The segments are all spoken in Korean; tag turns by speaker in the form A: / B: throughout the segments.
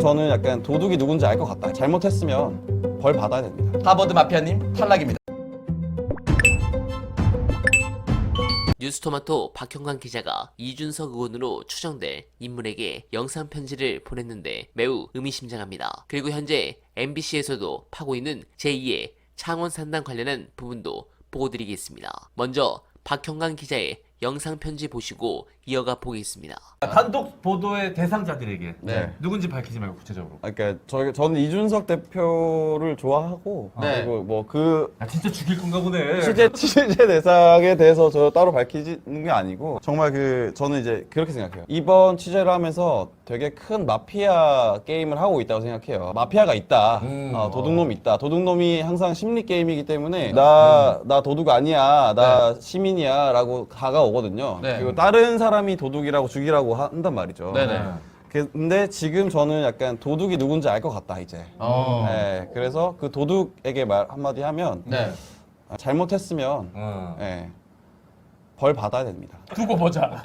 A: 저는 약간 도둑이 누군지 알 것 같다. 잘못했으면 벌 받아야 됩니다.
B: 하버드 마피아님 탈락입니다.
C: 뉴스토마토 박형관 기자가 이준석 의원으로 추정될 인물에게 영상 편지를 보냈는데 매우 의미심장합니다. 그리고 현재 MBC에서도 파고 있는 제2의 창원 산당 관련한 부분도 보고드리겠습니다. 먼저 박형관 기자의 영상 편지 보시고 이어가 보겠습니다.
D: 단독 보도의 대상자들에게
A: 네.
D: 누군지 밝히지 말고 구체적으로.
A: 아, 그러니까 저, 저는 이준석 대표를 좋아하고
B: 네.
A: 그리고 뭐 그
D: 아 진짜 죽일 건가 보네.
A: 취재 취재 대상에 대해서 저 따로 밝히는 게 아니고 정말 그 저는 이제 그렇게 생각해요. 이번 취재를 하면서 되게 큰 마피아 게임을 하고 있다고 생각해요. 마피아가 있다.
B: 음.
A: 어, 도둑놈 있다. 도둑놈이 항상 심리 게임이기 때문에 나 나 도둑 아니야. 나 시민이야라고 다가오거든요.
B: 네.
A: 그리고 다른 사람 이 도둑이라고 죽이라고 한단 말이죠.
B: 네네.
A: 그- 근데 지금 저는 약간 도둑이 누군지 알 것 같다 이제.
B: 어.
A: 네, 그래서 그 도둑에게 말 한마디 하면
B: 네.
A: 아, 잘못했으면
D: 어.
A: 예, 벌 받아야 됩니다.
E: 두고 보자.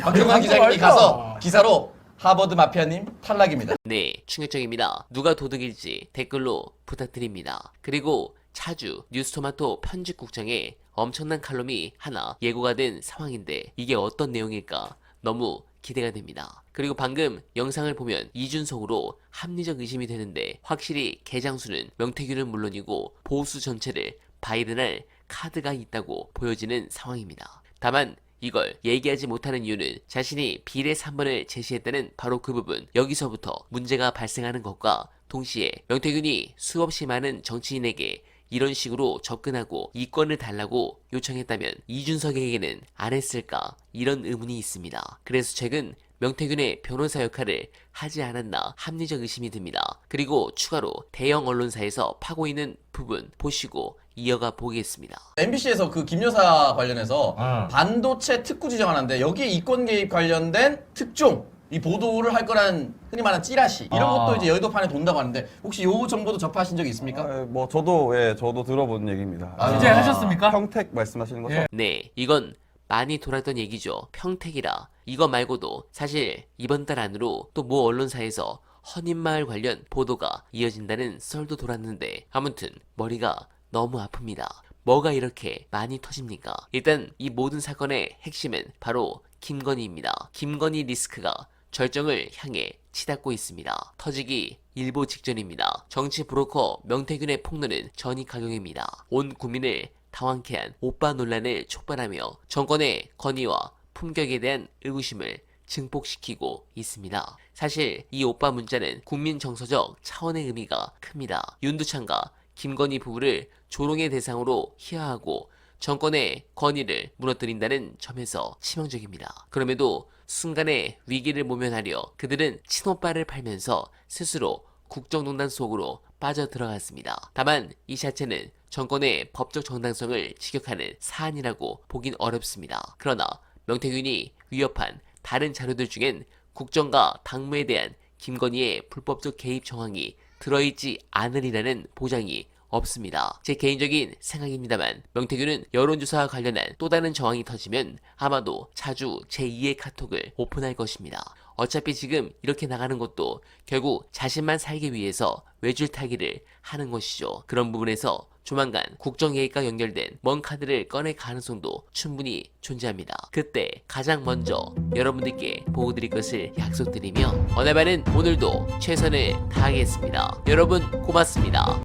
B: 박형관 기자님이 가서 기사로 하버드 마피아님 탈락입니다.
C: 네, 충격적입니다. 누가 도둑일지 댓글로 부탁드립니다. 그리고 차주 뉴스토마토 편집국장에 엄청난 칼럼이 하나 예고가 된 상황인데 이게 어떤 내용일까 너무 기대가 됩니다. 그리고 방금 영상을 보면 이준석으로 합리적 의심이 되는데 확실히 개장수는 명태균은 물론이고 보수 전체를 바이든할 카드가 있다고 보여지는 상황입니다. 다만 이걸 얘기하지 못하는 이유는 자신이 비례 3번을 제시했다는 바로 그 부분 여기서부터 문제가 발생하는 것과 동시에 명태균이 수없이 많은 정치인에게 이런 식으로 접근하고 이권을 달라고 요청했다면 이준석에게는 안 했을까 이런 의문이 있습니다. 그래서 최근 명태균의 변호사 역할을 하지 않았나 합리적 의심이 듭니다. 그리고 추가로 대형 언론사에서 파고 있는 부분 보시고 이어가 보겠습니다.
B: MBC에서 그 김여사 관련해서
D: 어.
B: 반도체 특구 지정하는데 여기에 이권 개입 관련된 특종 이 보도를 할 거란 흔히 말하는 찌라시 이런
D: 아.
B: 것도 이제 여의도판에 돈다고 하는데 혹시 요 정보도 접하신 적 있습니까?
A: 아, 뭐 저도 예, 저도 들어본 얘기입니다.
B: 아,
E: 이제 하셨습니까?
A: 평택 말씀하시는 거죠?
E: 예.
C: 네, 이건 많이 돌았던 얘기죠. 평택이라. 이거 말고도 사실 이번 달 안으로 또 모 언론사에서 허님마을 관련 보도가 이어진다는 썰도 돌았는데 아무튼 머리가 너무 아픕니다. 뭐가 이렇게 많이 터집니까? 일단 이 모든 사건의 핵심은 바로 김건희입니다. 김건희 리스크가 절정을 향해 치닫고 있습니다. 터지기 일보 직전입니다. 정치 브로커 명태균의 폭로는 전이 가경입니다. 온 국민을 당황케 한 오빠 논란을 촉발하며 정권의 건의와 품격에 대한 의구심을 증폭시키고 있습니다. 사실 이 오빠 문자는 국민 정서적 차원의 의미가 큽니다. 윤두찬과 김건희 부부를 조롱의 대상으로 희화하고 정권의 권위를 무너뜨린다는 점에서 치명적입니다. 그럼에도 순간의 위기를 모면하려 그들은 친오빠를 팔면서 스스로 국정농단 속으로 빠져 들어갔습니다. 다만 이 자체는 정권의 법적 정당성을 직격하는 사안이라고 보긴 어렵습니다. 그러나 명태균이 위협한 다른 자료들 중엔 국정과 당무에 대한 김건희의 불법적 개입 정황이 들어있지 않으리라는 보장이 없습니다. 제 개인적인 생각입니다만 명태균은 여론조사와 관련한 또 다른 정황이 터지면 아마도 자주 제2의 카톡을 오픈할 것입니다. 어차피 지금 이렇게 나가는 것도 결국 자신만 살기 위해서 외줄 타기를 하는 것이죠. 그런 부분에서 조만간 국정개입과 연결된 먼 카드를 꺼낼 가능성도 충분히 존재합니다. 그때 가장 먼저 여러분들께 보고 드릴 것을 약속드리며 어네바는 오늘도 최선을 다하겠습니다. 여러분 고맙습니다.